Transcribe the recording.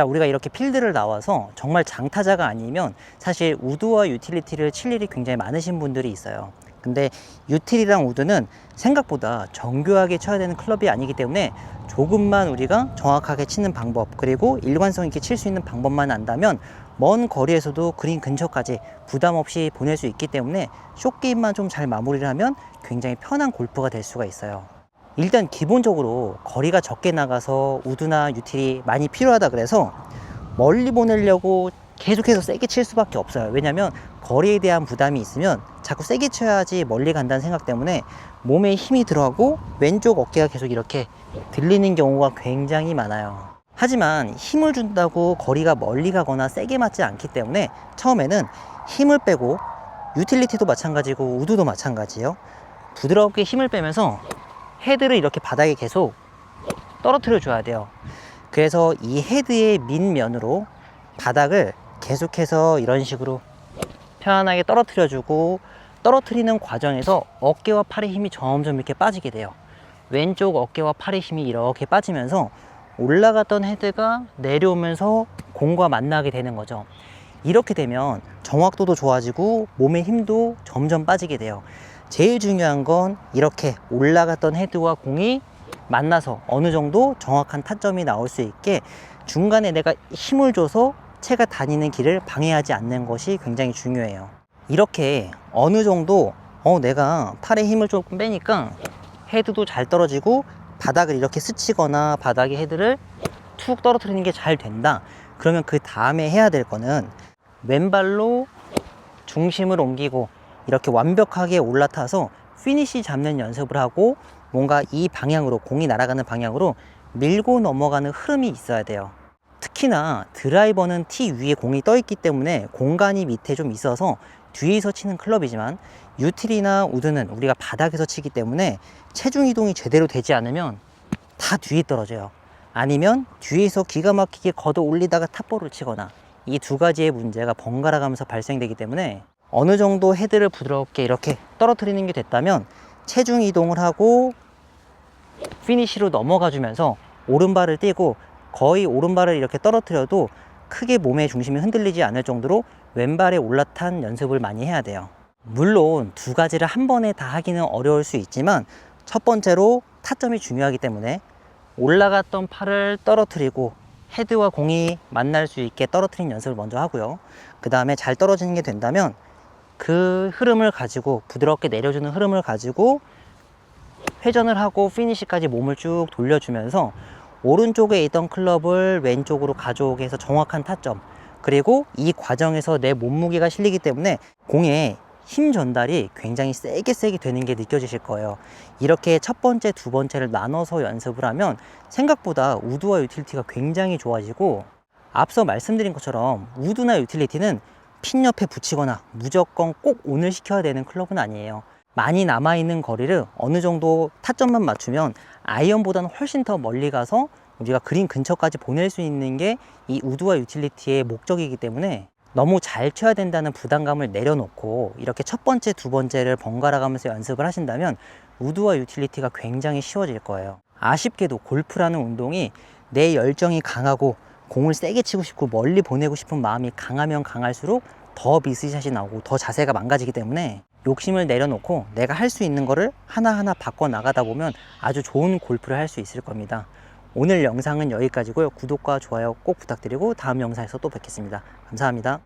자, 우리가 이렇게 필드를 나와서 정말 장타자가 아니면 사실 우드와 유틸리티를 칠 일이 굉장히 많으신 분들이 있어요. 근데 유틸이랑 우드는 생각보다 정교하게 쳐야 되는 클럽이 아니기 때문에 조금만 우리가 정확하게 치는 방법 그리고 일관성 있게 칠 수 있는 방법만 안다면 먼 거리에서도 그린 근처까지 부담 없이 보낼 수 있기 때문에 숏게임만 좀 잘 마무리를 하면 굉장히 편한 골프가 될 수가 있어요. 일단 기본적으로 거리가 적게 나가서 우드나 유틸이 많이 필요하다 그래서 멀리 보내려고 계속해서 세게 칠 수밖에 없어요. 왜냐면 거리에 대한 부담이 있으면 자꾸 세게 쳐야지 멀리 간다는 생각 때문에 몸에 힘이 들어가고 왼쪽 어깨가 계속 이렇게 들리는 경우가 굉장히 많아요. 하지만 힘을 준다고 거리가 멀리 가거나 세게 맞지 않기 때문에 처음에는 힘을 빼고 유틸리티도 마찬가지고 우드도 마찬가지예요. 부드럽게 힘을 빼면서 헤드를 이렇게 바닥에 계속 떨어뜨려 줘야 돼요. 그래서 이 헤드의 밑면으로 바닥을 계속해서 이런 식으로 편안하게 떨어뜨려 주고 떨어뜨리는 과정에서 어깨와 팔의 힘이 점점 이렇게 빠지게 돼요. 왼쪽 어깨와 팔의 힘이 이렇게 빠지면서 올라갔던 헤드가 내려오면서 공과 만나게 되는 거죠. 이렇게 되면 정확도도 좋아지고 몸의 힘도 점점 빠지게 돼요. 제일 중요한 건 이렇게 올라갔던 헤드와 공이 만나서 어느 정도 정확한 타점이 나올 수 있게 중간에 내가 힘을 줘서 채가 다니는 길을 방해하지 않는 것이 굉장히 중요해요. 이렇게 어느 정도 어 내가 팔에 힘을 조금 빼니까 헤드도 잘 떨어지고 바닥을 이렇게 스치거나 바닥에 헤드를 툭 떨어뜨리는 게 잘 된다. 그러면 그 다음에 해야 될 거는 왼발로 중심을 옮기고 이렇게 완벽하게 올라타서 피니시 잡는 연습을 하고 뭔가 이 방향으로 공이 날아가는 방향으로 밀고 넘어가는 흐름이 있어야 돼요. 특히나 드라이버는 티 위에 공이 떠 있기 때문에 공간이 밑에 좀 있어서 뒤에서 치는 클럽이지만 유틸이나 우드는 우리가 바닥에서 치기 때문에 체중 이동이 제대로 되지 않으면 다 뒤에 떨어져요. 아니면 뒤에서 기가 막히게 걷어 올리다가 탑볼을 치거나 이 두 가지의 문제가 번갈아 가면서 발생되기 때문에 어느 정도 헤드를 부드럽게 이렇게 떨어뜨리는 게 됐다면 체중 이동을 하고 피니시로 넘어가 주면서 오른발을 떼고 거의 오른발을 이렇게 떨어뜨려도 크게 몸의 중심이 흔들리지 않을 정도로 왼발에 올라탄 연습을 많이 해야 돼요. 물론 두 가지를 한 번에 다 하기는 어려울 수 있지만 첫 번째로 타점이 중요하기 때문에 올라갔던 팔을 떨어뜨리고 헤드와 공이 만날 수 있게 떨어뜨리는 연습을 먼저 하고요. 그 다음에 잘 떨어지는 게 된다면 그 흐름을 가지고 부드럽게 내려주는 흐름을 가지고 회전을 하고 피니시까지 몸을 쭉 돌려주면서 오른쪽에 있던 클럽을 왼쪽으로 가져오게 해서 정확한 타점 그리고 이 과정에서 내 몸무게가 실리기 때문에 공에 힘 전달이 굉장히 세게 세게 되는 게 느껴지실 거예요. 이렇게 첫 번째 두 번째를 나눠서 연습을 하면 생각보다 우드와 유틸리티가 굉장히 좋아지고 앞서 말씀드린 것처럼 우드나 유틸리티는 핀 옆에 붙이거나 무조건 꼭 온을 시켜야 되는 클럽은 아니에요 많이 남아있는 거리를 어느 정도 타점만 맞추면 아이언보다는 훨씬 더 멀리 가서 우리가 그린 근처까지 보낼 수 있는 게 이 우드와 유틸리티의 목적이기 때문에 너무 잘 쳐야 된다는 부담감을 내려놓고 이렇게 첫 번째, 두 번째를 번갈아 가면서 연습을 하신다면 우드와 유틸리티가 굉장히 쉬워질 거예요. 아쉽게도 골프라는 운동이 내 열정이 강하고 공을 세게 치고 싶고 멀리 보내고 싶은 마음이 강하면 강할수록 더 미스샷이 나오고 더 자세가 망가지기 때문에 욕심을 내려놓고 내가 할 수 있는 거를 하나하나 바꿔 나가다 보면 아주 좋은 골프를 할 수 있을 겁니다. 오늘 영상은 여기까지고요. 구독과 좋아요 꼭 부탁드리고 다음 영상에서 또 뵙겠습니다. 감사합니다.